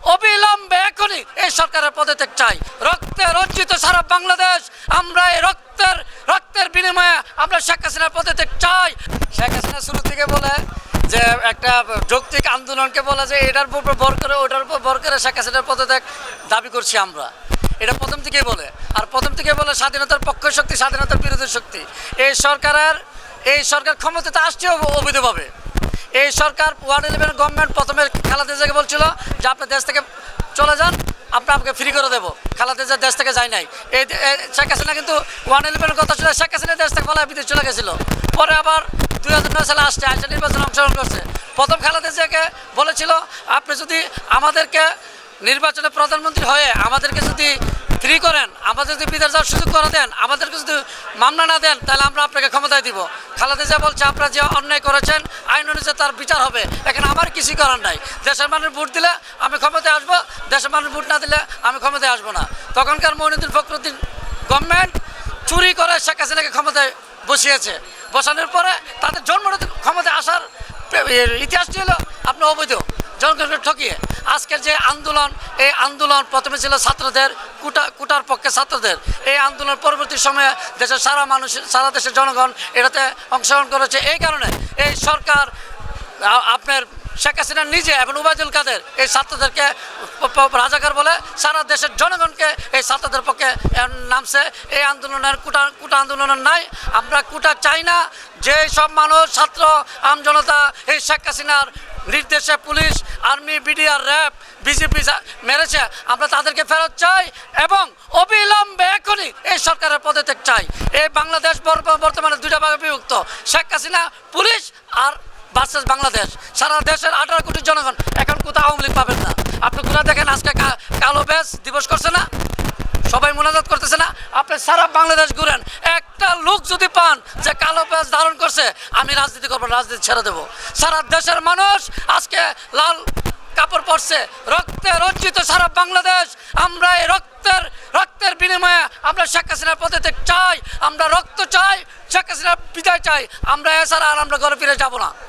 অবিলম্বে এখনই এই সরকারের পদত্যাগ চাই। রক্তে রঞ্জিত সারা বাংলাদেশ, আমরা এই রক্তের রক্তের বিনিময়ে আমরা শেখ হাসিনার পদত্যাগ চাই। শেখ হাসিনা শুরু থেকে বলে যে একটা যৌক্তিক আন্দোলনকে বলে যে এটার উপর ভর করে, ওটার উপর ভর করে শেখ হাসিনার পদত্যাগ দাবি করছি আমরা। এটা প্রথম থেকেই বলে। আর প্রথম থেকে বলে স্বাধীনতার পক্ষ শক্তি, স্বাধীনতার বিরোধী শক্তি। এই সরকারের, এই সরকার ক্ষমতাতে আসছে অব- অবৈধভাবে। এই সরকার ওয়ান ইলেভেন গভর্নমেন্ট প্রথমে খালাদা জিয়াকে বলছিল যে আপনি দেশ থেকে চলে যান, আমরা আপনাকে ফ্রি করে দেবো। খালাদা জিয়া দেশ থেকে যায় নাই। এই শেখ হাসিনা কিন্তু ওয়ান ইলেভেনের কথা ছিল শেখ হাসিনা দেশ থেকে পালা বিদেশ চলে গেছিল। পরে আবার দুই হাজার নয় সালে আসছে আসছে নির্বাচনে অংশগ্রহণ করছে। প্রথম খালাদা জিয়াকে বলেছিল, আপনি যদি আমাদেরকে নির্বাচনে প্রধানমন্ত্রী হয়ে আমাদেরকে যদি ফ্রি করেন, আমাদের যদি বিদেশ যাওয়ার সুযোগ করে দেন, আমাদেরকে যদি মামলা না দেন, তাহলে আমরা আপনাকে ক্ষমতায় দিব। খালেদা জিয়া বলছে, আপনারা যে অন্যায় করেছেন, আইন অনুযায়ী তার বিচার হবে। এখানে আমার কিছুই করার নাই। দেশের মানুষ ভোট দিলে আমি ক্ষমতায় আসব, দেশের মানুষ ভোট না দিলে আমি ক্ষমতায় আসব না। তখনকার মহিনুদ্দিন ফখরুদ্দিন গভর্নমেন্ট চুরি করে শেখ হাসিনাকে ক্ষমতায় বসিয়েছে। বসানোর পরে তাদের জন্ম ক্ষমতায় আসার ইতিহাসটি হলো আপনার অবৈধ। জনগণকে ঠকিয়ে আজকের যে আন্দোলন, এই আন্দোলন প্রথমে ছিল ছাত্রদের, কুটা, কুটার পক্ষে ছাত্রদের। এই আন্দোলন পরবর্তী সময়ে দেশের সারা মানুষ, সারা দেশের জনগণ এটাতে অংশগ্রহণ করেছে। এই কারণে এই সরকার আপনার শেখ হাসিনা নিজে এবং উবায়দুল কাদের এই ছাত্রদেরকে রাজাকার বলে সারা দেশের জনগণকে এই ছাত্রদের পক্ষে নামছে। এই আন্দোলনের কুটা কুটা আন্দোলনের নাই। আমরা কুটা চাই না। যে সব মানুষ, ছাত্র, আম জনতা, এই শেখ হাসিনার নির্দেশে police, army BDR RAB, BJP মেরেছে, আমরা তাদেরকে ফেরত চাই এবং অবিলম্বে এখনই এই সরকারের পদত্যাগ চাই। এই বাংলাদেশ বর- বর্তমানে দুইটা ভাগে বিভক্ত, শেখ হাসিনা পুলিশ আর ভার্সেস বাংলাদেশ। সারা দেশের আঠারো কোটি জনগণ এখন কোথাও আওয়ামী লীগ পাবেন না। আপনি কোথাও দেখেন, আজকে কালো ব্যাস দিবস করছে না? সবাই মোনাজাত করতেছে না? আপনি সারা বাংলাদেশ ঘুরেন একটা লোক যদি পান যে কালো পেঁয়াজ ধারণ করছে, আমি রাজনীতি করব, রাজনীতি ছেড়ে দেবো। সারা দেশের মানুষ আজকে লাল কাপড় পরছে, রক্তে রঞ্জিত সারা বাংলাদেশ। আমরা এই রক্তের রক্তের বিনিময়ে আমরা শেখ হাসিনার পদত্যাগ চাই, আমরা রক্ত চাই, শেখ হাসিনার বিদায় চাই, আমরা এছাড়া আর আমরা ঘরে ফিরে যাব না।